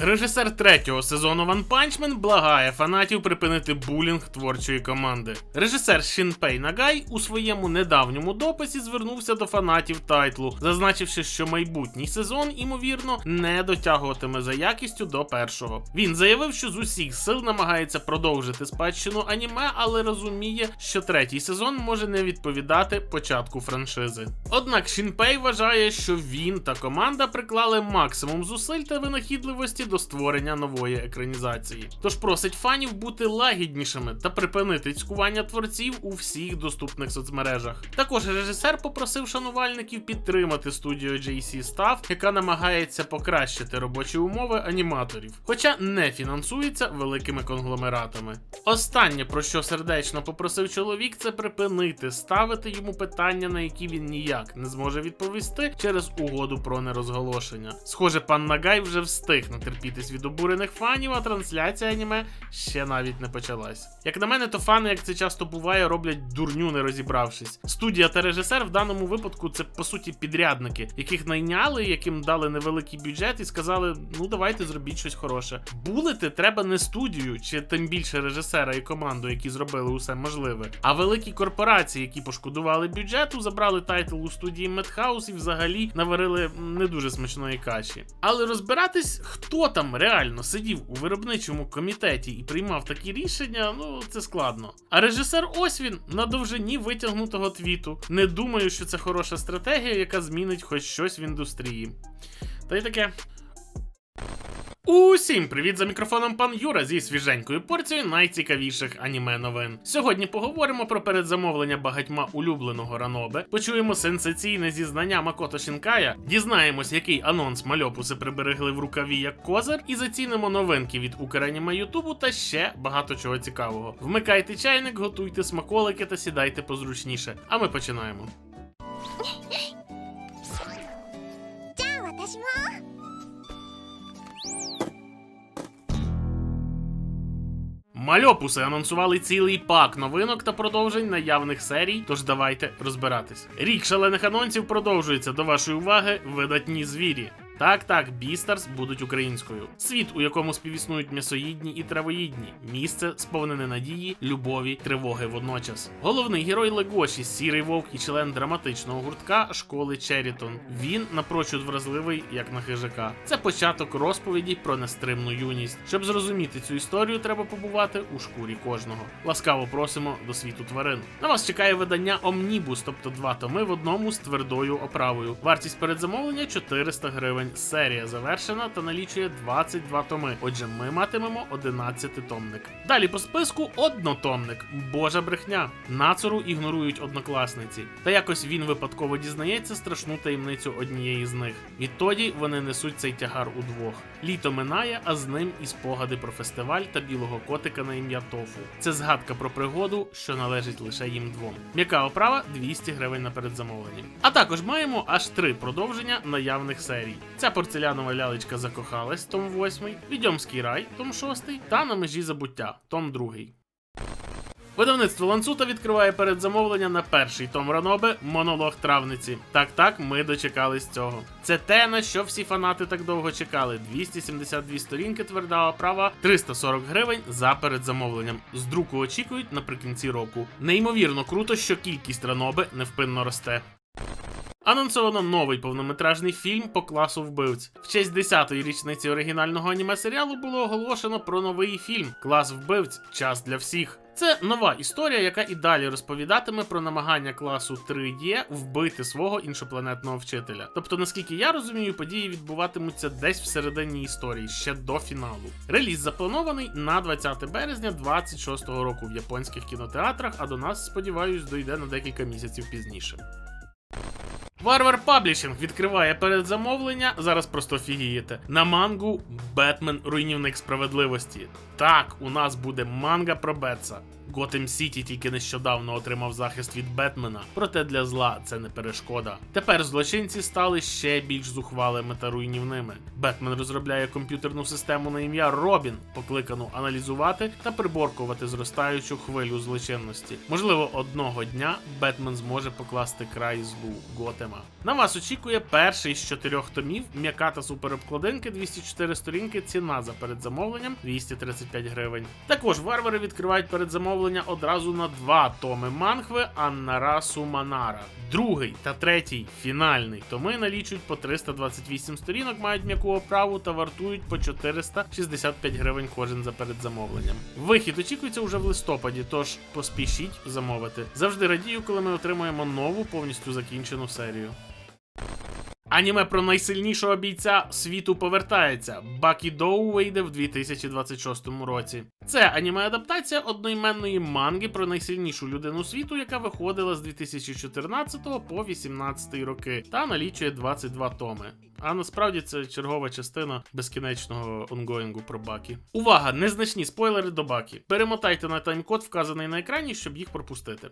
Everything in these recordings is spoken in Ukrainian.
Режисер третього сезону One Punch благає фанатів припинити булінг творчої команди. Режисер Шінпей Нагай у своєму недавньому дописі звернувся до фанатів тайтлу, зазначивши, що майбутній сезон, імовірно, не дотягуватиме за якістю до першого. Він заявив, що з усіх сил намагається продовжити спадщину аніме, але розуміє, що третій сезон може не відповідати початку франшизи. Однак Шінпей вважає, що він та команда приклали максимум зусиль та винахідливості до створення нової екранізації. Тож просить фанів бути лагіднішими та припинити цькування творців у всіх доступних соцмережах. Також режисер попросив шанувальників підтримати студію JC Staff, яка намагається покращити робочі умови аніматорів, хоча не фінансується великими конгломератами. Останнє, про що сердечно попросив чоловік, це припинити ставити йому питання, на які він ніяк не зможе відповісти через угоду про нерозголошення. Схоже, пан Нагай вже встиг натерпітись від обурених фанів, а трансляція аніме ще навіть не почалась. Як на мене, то фани, як це часто буває, роблять дурню, не розібравшись. Студія та режисер в даному випадку це по суті підрядники, яких найняли, яким дали невеликий бюджет і сказали: ну давайте зробіть щось хороше. Булити треба не студію, чи тим більше режисера і команду, які зробили усе можливе, а великі корпорації, які пошкодували бюджету, забрали тайтл у студії Медхаус і взагалі наварили не дуже смачної каші. Але розбиратись, хто там реально сидів у виробничому комітеті і приймав такі рішення, ну це складно. А режисер ось він на довжині витягнутого твіту. Не думаю, що це хороша стратегія, яка змінить хоч щось в індустрії. Та й таке. Усім привіт за мікрофоном пан Юра зі свіженькою порцією найцікавіших аніме новин. Сьогодні поговоримо про передзамовлення багатьма улюбленого ранобе, почуємо сенсаційне зізнання Макото Шінкая, дізнаємось, який анонс мальопуси приберегли в рукаві як козир, і зацінимо новинки від Украніма Ютубу та ще багато чого цікавого. Вмикайте чайник, готуйте смаколики та сідайте позручніше. А ми починаємо. Мальопуси анонсували цілий пак новинок та продовжень наявних серій, тож давайте розбиратись. Рік шалених анонсів продовжується до вашої уваги видатні звірі. Так, так, Бістарс будуть українською. Світ, у якому співіснують м'ясоїдні і травоїдні, місце сповнене надії, любові, тривоги водночас. Головний герой Легоші, сірий вовк і член драматичного гуртка школи Черітон. Він напрочуд вразливий, як на хижака. Це початок розповіді про нестримну юність. Щоб зрозуміти цю історію, треба побувати у шкурі кожного. Ласкаво просимо до світу тварин. На вас чекає видання Омнібус, тобто два томи в одному з твердою оправою. Вартість передзамовлення 400 гривень. Серія завершена та налічує 22 томи. Отже, ми матимемо 11 томник. Далі по списку однотомник. Божа брехня. Нацору ігнорують однокласниці. Та якось він випадково дізнається страшну таємницю однієї з них. Відтоді вони несуть цей тягар удвох. Літо минає, а з ним і спогади про фестиваль та білого котика на ім'я Тофу. Це згадка про пригоду, що належить лише їм двом. М'яка оправа 200 гривень на передзамовлення. А також маємо аж три продовження наявних серій. Ця порцелянова лялечка закохалась, том 8, Відьомський рай, том 6 та на межі забуття, том 2. Видавництво Ланцута відкриває передзамовлення на перший том Ранобе монолог травниці. Так, так, ми дочекались цього. Це те, на що всі фанати так довго чекали. 272 сторінки тверда оправа, 340 гривень за передзамовленням. З друку очікують наприкінці року. Неймовірно круто, що кількість Ранобе невпинно росте. Анонсовано новий повнометражний фільм по класу вбивць. В честь 10-ї річниці оригінального аніме серіалу було оголошено про новий фільм Клас вбивць. Час для всіх. Це нова історія, яка і далі розповідатиме про намагання класу 3Е вбити свого іншопланетного вчителя. Тобто, наскільки я розумію, події відбуватимуться десь всередині історії, ще до фіналу. Реліз запланований на 20 березня 26-го року в японських кінотеатрах, а до нас, сподіваюсь, дойде на декілька місяців пізніше. Варвар Паблішинг відкриває передзамовлення. Зараз просто фігієте. На мангу Бетмен Руйнівник справедливості. Так, у нас буде манга про Бетса. Готем Сіті тільки нещодавно отримав захист від Бетмена, проте для зла це не перешкода. Тепер злочинці стали ще більш зухвалими та руйнівними. Бетмен розробляє комп'ютерну систему на ім'я Робін, покликану аналізувати та приборкувати зростаючу хвилю злочинності. Можливо, одного дня Бетмен зможе покласти край злу Готема. На вас очікує перший з чотирьох томів, м'яка та суперобкладинки 204 сторінки. Ціна за передзамовленням 235 гривень. Також варвари відкривають передзамовлення одразу на два томи мангви Аннара Суманара. Другий та третій фінальний томи налічують по 328 сторінок, мають м'яку оправу та вартують по 465 гривень кожен за передзамовленням. Вихід очікується уже в листопаді, тож поспішіть замовити. Завжди радію, коли ми отримуємо нову повністю закінчену серію. Аніме про найсильнішого бійця світу повертається. Бакі Доу вийде в 2026 році. Це аніме-адаптація одноіменної манги про найсильнішу людину світу, яка виходила з 2014 по 2018 роки, та налічує 22 томи. А насправді це чергова частина безкінечного онгоїнгу про Бакі. Увага! Незначні спойлери до Бакі. Перемотайте на таймкод, вказаний на екрані, щоб їх пропустити.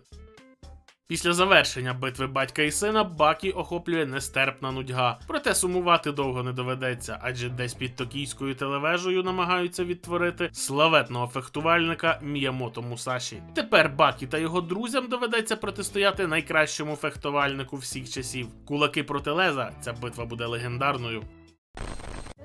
Після завершення битви батька і сина Бакі охоплює нестерпна нудьга. Проте сумувати довго не доведеться, адже десь під токійською телевежею намагаються відтворити славетного фехтувальника Міямото Мусаші. Тепер Бакі та його друзям доведеться протистояти найкращому фехтувальнику всіх часів. Кулаки проти леза. Ця битва буде легендарною.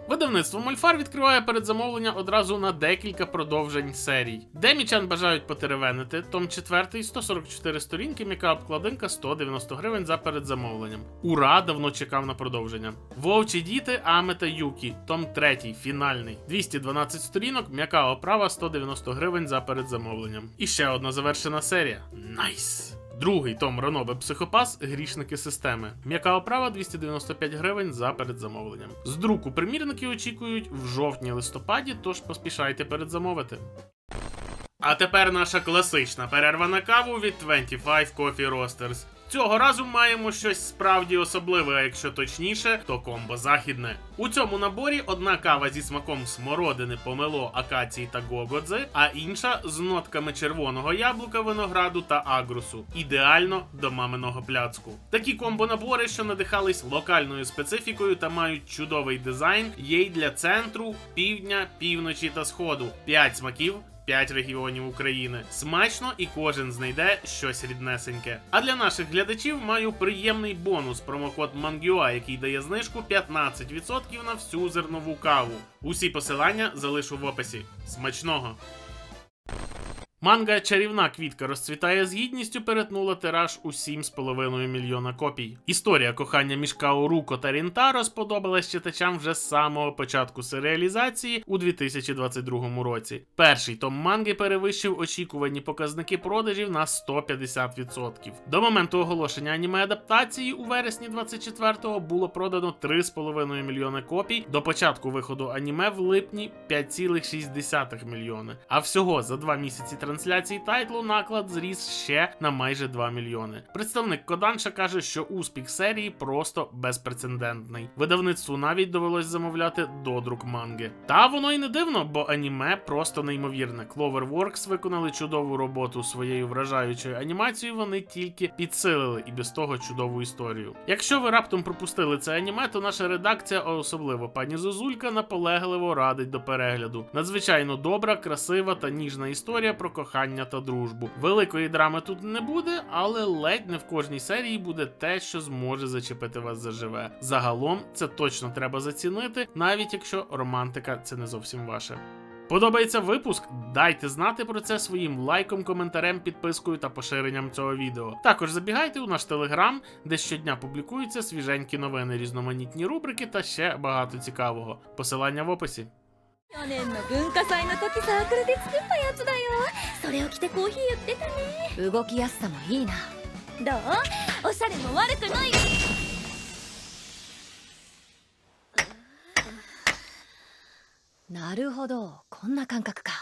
Видавництво Мольфар відкриває передзамовлення одразу на декілька продовжень серій. Демічан бажають потеревенити, том 4, 144 сторінки, м'яка обкладинка 190 гривень за передзамовленням. Ура! Давно чекав на продовження. Вовчі діти, Аме та Юкі, том 3, фінальний. 212 сторінок, м'яка оправа 190 гривень за передзамовленням. І ще одна завершена серія. Найс! Другий том Ранобе Психопас Грішники системи. М'яка оправа 295 гривень за передзамовленням. З друку примірники очікують в жовтні-листопаді, тож поспішайте передзамовити. А тепер наша класична перерва на каву від 25 Coffee Roasters. Цього разу маємо щось справді особливе, а якщо точніше, то комбо західне. У цьому наборі одна кава зі смаком смородини, помело, акації та гогодзи, а інша з нотками червоного яблука, винограду та агрусу. Ідеально до маминого пляцку. Такі комбо-набори, що надихались локальною специфікою та мають чудовий дизайн, є й для центру, півдня, півночі та сходу. 5 смаків 5 регіонів України. Смачно і кожен знайде щось ріднесеньке. А для наших глядачів маю приємний бонус промокод MANGUA, який дає знижку 15% на всю зернову каву. Усі посилання залишу в описі. Смачного! Манга Чарівна квітка розцвітає з гідністю перетнула тираж у 7,5 мільйона копій. Історія кохання між Каоруко та Рінтаро сподобалась читачам вже з самого початку серіалізації у 2022 році. Перший том манги перевищив очікувані показники продажів на 150%. До моменту оголошення аніме адаптації у вересні 24-го було продано 3,5 мільйона копій. До початку виходу аніме в липні 5,6 мільйони. А всього за два місяці трансляції тайтлу наклад зріс ще на майже 2 мільйони. Представник Коданша каже, що успіх серії просто безпрецедентний. Видавництву навіть довелось замовляти додрук манги. Та воно й не дивно, бо аніме просто неймовірне. Cloverworks виконали чудову роботу своєю вражаючою анімацією. Вони тільки підсилили і без того чудову історію. Якщо ви раптом пропустили це аніме, то наша редакція, а особливо пані Зозулька, наполегливо радить до перегляду. Надзвичайно добра, красива та ніжна історія про кохання та дружбу. Великої драми тут не буде, але ледь не в кожній серії буде те, що зможе зачепити вас заживе. Загалом це точно треба зацінити, навіть якщо романтика це не зовсім ваше. Подобається випуск? Дайте знати про це своїм лайком, коментарем, підпискою та поширенням цього відео. Також забігайте у наш телеграм, де щодня публікуються свіженькі новини, різноманітні рубрики та ще багато цікавого. Посилання в описі. 去年の文化祭の時サークルで作ったやつだよ。それを着てコーヒー売ってたね。動きやすさもいいな。どう？おしゃれも悪くないなるほど。こんな感覚か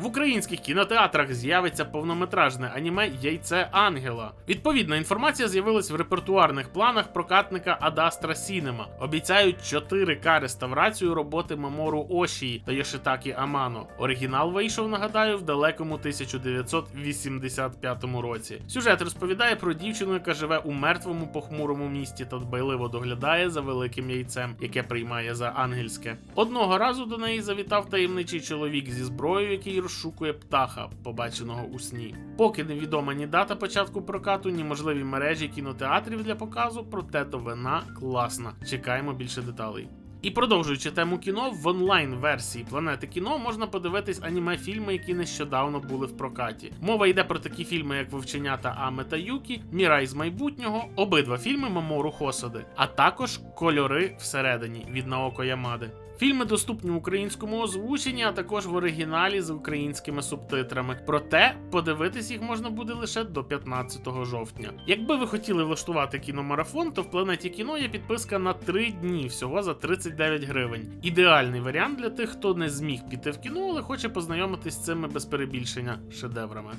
В українських кінотеатрах з'явиться повнометражне аніме Яйце Ангела. Відповідна інформація з'явилась в репертуарних планах прокатника Adastra Cinema. Обіцяють 4К реставрацію роботи Мамору Ошії та Йошитакі Амано. Оригінал вийшов, нагадаю, в далекому 1985 році. Сюжет розповідає про дівчину, яка живе у мертвому похмурому місті та дбайливо доглядає за великим яйцем, яке приймає за ангельське. Одного разу до неї завітав таємничий чоловік зі зброєю, який розшукує птаха, побаченого у сні. Поки невідома ні дата початку прокату, ні можливі мережі кінотеатрів для показу, проте новина класна. Чекаємо більше деталей. І продовжуючи тему кіно, в онлайн-версії планети кіно можна подивитись аніме-фільми, які нещодавно були в прокаті. Мова йде про такі фільми, як Вовченята Аме та Юкі, Мірай з майбутнього, обидва фільми Мамору Хосоди, а також Кольори всередині від Наоко Ямади. Фільми доступні в українському озвученні, а також в оригіналі з українськими субтитрами. Проте подивитись їх можна буде лише до 15 жовтня. Якби ви хотіли влаштувати кіномарафон, то в планеті кіно є підписка на 3 дні всього за 39 гривень. Ідеальний варіант для тих, хто не зміг піти в кіно, але хоче познайомитись з цими без перебільшення шедеврами.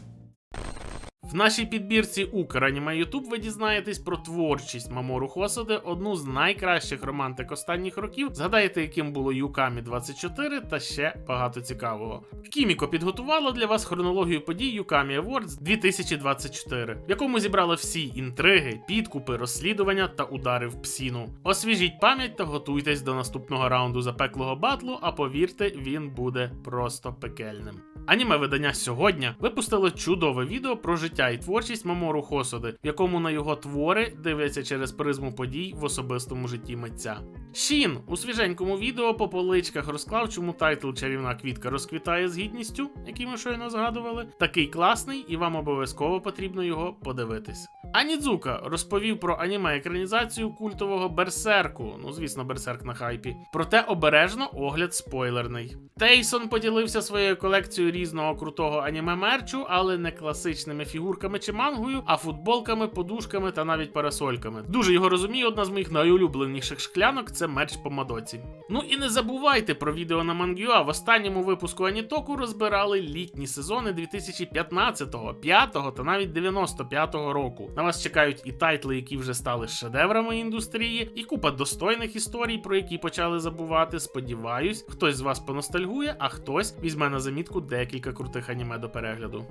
В нашій підбірці Украніме Ютуб ви дізнаєтесь про творчість Мамору Хосоди, одну з найкращих романтик останніх років. Згадаєте, яким було Юкамі 24 та ще багато цікавого. Кіміко підготувала для вас хронологію подій Юкамі Awards 2024, в якому зібрали всі інтриги, підкупи, розслідування та удари в псіну. Освіжіть пам'ять та готуйтесь до наступного раунду запеклого батлу, а повірте, він буде просто пекельним. Аніме видання сьогодні випустило чудове відео про життя і творчість Мамору Хосоди, в якому на його твори дивляться через призму подій в особистому житті митця. Шін у свіженькому відео по поличках розклав, чому тайтл Чарівна квітка розквітає з гідністю, який ми щойно згадували. Такий класний, і вам обов'язково потрібно його подивитись. Анідзука розповів про аніме екранізацію культового берсерку. Ну, звісно, берсерк на хайпі. Проте обережно огляд спойлерний. Тейсон поділився своєю колекцією різного крутого аніме мерчу, але не класичними фігурками чи мангою, а футболками, подушками та навіть парасольками. Дуже його розумію, одна з моїх найулюбленіших шклянок це мерч по Мадоці. Ну і не забувайте про відео на Мангюа. В останньому випуску Анітоку розбирали літні сезони 2015, 5 та навіть 95-го року. На вас чекають і тайтли, які вже стали шедеврами індустрії, і купа достойних історій, про які почали забувати. Сподіваюсь, хтось з вас поностальгує, а хтось візьме на замітку декілька крутих аніме до перегляду.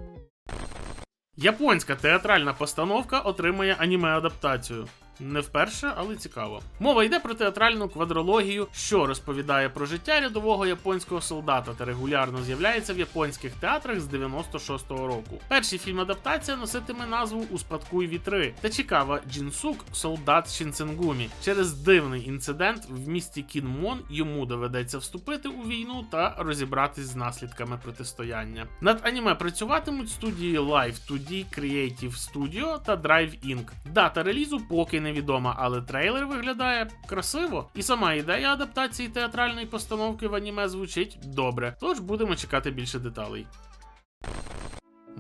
Японська театральна постановка отримує аніме-адаптацію. Не вперше, але цікаво. Мова йде про театральну квадрологію, що розповідає про життя рядового японського солдата та регулярно з'являється в японських театрах з 96-го року. Перший фільм адаптація носитиме назву Успадкуй вітри та цікава Джінсук, солдат Шінценгумі. Через дивний інцидент в місті Кінмон йому доведеться вступити у війну та розібратись з наслідками протистояння. Над аніме працюватимуть студії Live 2D Creative Studio та Drive Inc. Дата релізу поки невідома, але трейлер виглядає красиво. І сама ідея адаптації театральної постановки в аніме звучить добре. Тож будемо чекати більше деталей.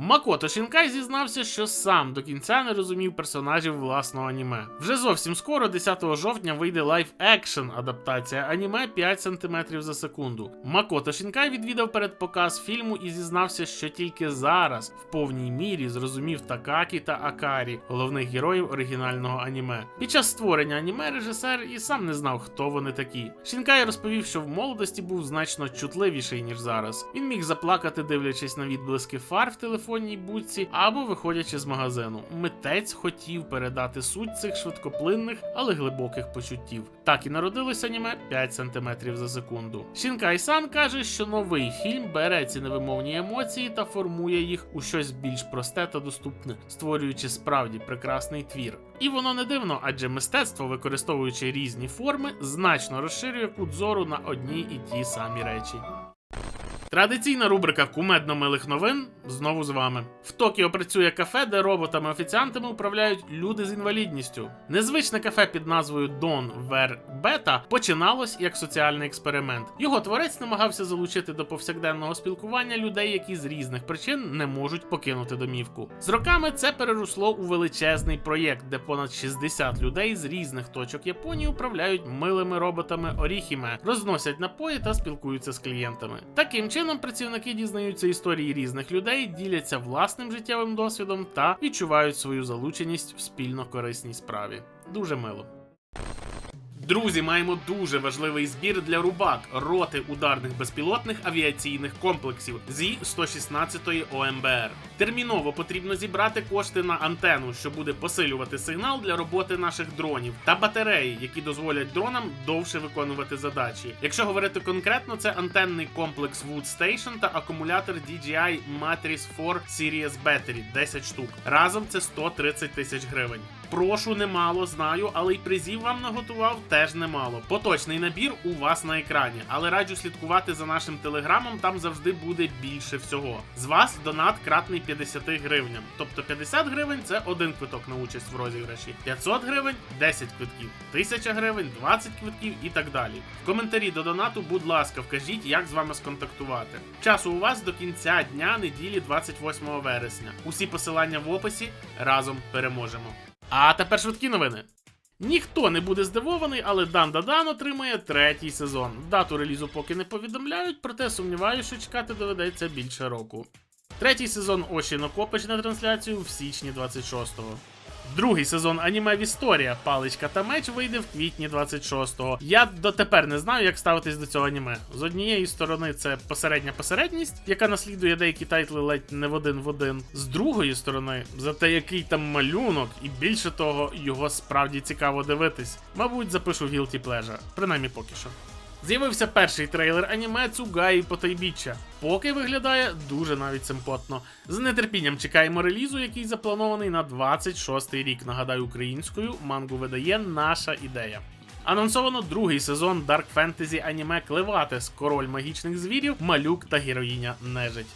Макото Шінкай зізнався, що сам до кінця не розумів персонажів власного аніме. Вже зовсім скоро, 10 жовтня, вийде лайв-екшн адаптація аніме 5 см за секунду. Макото Шінкай відвідав передпоказ фільму і зізнався, що тільки зараз в повній мірі зрозумів Такакі та Акарі, головних героїв оригінального аніме. Під час створення аніме режисер і сам не знав, хто вони такі. Шінкай розповів, що в молодості був значно чутливіший ніж зараз. Він міг заплакати, дивлячись на відблиски фар в телефонній будці або виходячи з магазину. Митець хотів передати суть цих швидкоплинних, але глибоких почуттів. Так і народилося аніме 5 см за секунду. Шінкай Сан каже, що новий фільм бере ці невимовні емоції та формує їх у щось більш просте та доступне, створюючи справді прекрасний твір. І воно не дивно, адже мистецтво, використовуючи різні форми, значно розширює кут зору на одні і ті самі речі. Традиційна рубрика кумедно милих новин знову з вами. В Токіо працює кафе, де роботами-офіціантами управляють люди з інвалідністю. Незвичне кафе під назвою Don Ver Beta починалось як соціальний експеримент. Його творець намагався залучити до повсякденного спілкування людей, які з різних причин не можуть покинути домівку. З роками це переросло у величезний проєкт, де понад 60 людей з різних точок Японії управляють милими роботами Оріхіме, розносять напої та спілкуються з клієнтами. Таким чином. працівники дізнаються історії різних людей, діляться власним життєвим досвідом та відчувають свою залученість в спільно корисній справі. Дуже мило. Друзі, маємо дуже важливий збір для Рубак роти ударних безпілотних авіаційних комплексів зі 116 ОМБР. Терміново потрібно зібрати кошти на антенну, що буде посилювати сигнал для роботи наших дронів, та батареї, які дозволять дронам довше виконувати задачі. Якщо говорити конкретно, це антенний комплекс Wood Station та акумулятор DJI Matrix 4 Series Battery 10 штук. Разом це 130 тисяч гривень. Прошу немало, знаю, але й призів вам наготував теж немало. Поточний набір у вас на екрані, але раджу слідкувати за нашим телеграмом, там завжди буде більше всього. З вас донат кратний 50 гривням. Тобто 50 гривень це один квиток на участь в розіграші, 500 гривень 10 квитків, 1000 гривень 20 квитків і так далі. В коментарі до донату, будь ласка, вкажіть, як з вами сконтактувати. Часу у вас до кінця дня неділі 28 вересня. Усі посилання в описі разом переможемо. А тепер швидкі новини. Ніхто не буде здивований, але Дан Дадан отримає третій сезон. Дату релізу поки не повідомляють, проте сумніваюся, що чекати доведеться більше року. Третій сезон Оші Накопич на трансляцію в січні 26-го. Другий сезон аніме Вісторія Паличка та меч вийде в квітні 26-го. Я дотепер не знаю, як ставитись до цього аніме. З однієї сторони, це посередня посередність, яка наслідує деякі тайтли ледь не в один в один. З другої сторони, за те, який там малюнок, і більше того, його справді цікаво дивитись. Мабуть, запишу Guilty Pleasure, принаймні поки що. З'явився перший трейлер аніме Цугаї Потайбіччя. Поки виглядає дуже навіть симпотно. З нетерпінням чекаємо релізу, який запланований на 26-й рік. Нагадаю, українською мангу видає наша ідея. Анонсовано другий сезон Dark Fantasy аніме Клеватес, король магічних звірів, малюк та героїня Нежить.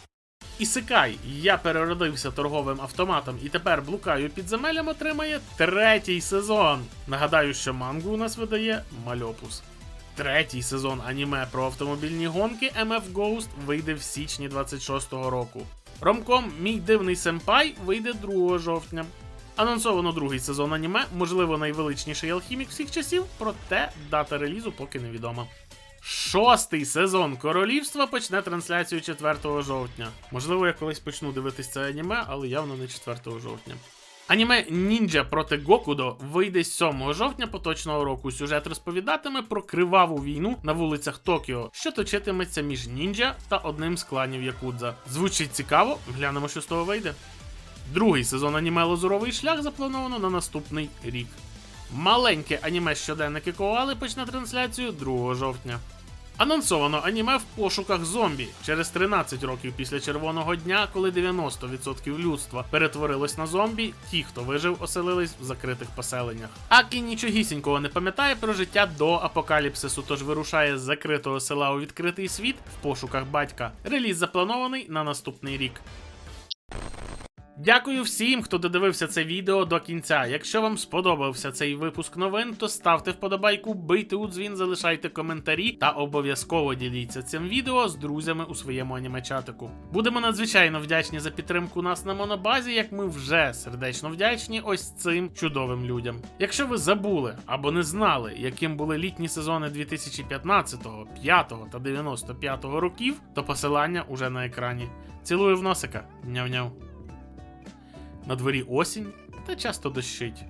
Ісикай, я переродився торговим автоматом і тепер блукаю підземеллям, отримає третій сезон. Нагадаю, що мангу у нас видає Мальопус. Третій сезон аніме про автомобільні гонки MF Ghost вийде в січні 26-го року. Ромком Мій дивний семпай вийде 2 жовтня. Анонсовано другий сезон аніме, можливо, найвеличніший алхімік всіх часів, проте дата релізу поки невідома. Шостий сезон королівства почне трансляцію 4 жовтня. Можливо, я колись почну дивитись це аніме, але явно не 4 жовтня. Аніме Ніндзя проти Гокудо вийде 7 жовтня поточного року. Сюжет розповідатиме про криваву війну на вулицях Токіо, що точитиметься між ніндзя та одним з кланів Якудза. Звучить цікаво, глянемо, що з того вийде. Другий сезон аніме Лазуровий шлях заплановано на наступний рік. Маленьке аніме щоденники Коали почне трансляцію 2 жовтня. Анонсовано аніме в пошуках зомбі через 13 років після червоного дня, коли 90% людства перетворилось на зомбі, ті, хто вижив, оселились в закритих поселеннях. Акі нічогісінького не пам'ятає про життя до апокаліпсису, тож вирушає з закритого села у відкритий світ в пошуках батька. Реліз запланований на наступний рік. Дякую всім, хто додивився це відео до кінця. Якщо вам сподобався цей випуск новин, то ставте вподобайку, бийте у дзвін, залишайте коментарі та обов'язково діліться цим відео з друзями у своєму анімечатику. Будемо надзвичайно вдячні за підтримку нас на монобазі, як ми вже сердечно вдячні ось цим чудовим людям. Якщо ви забули або не знали, яким були літні сезони 2015, 5 та 95 років, то посилання уже на екрані. Цілую в носика. Няв-няв. На дворі осінь та часто дощить.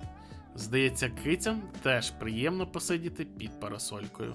Здається, кицям теж приємно посидіти під парасолькою.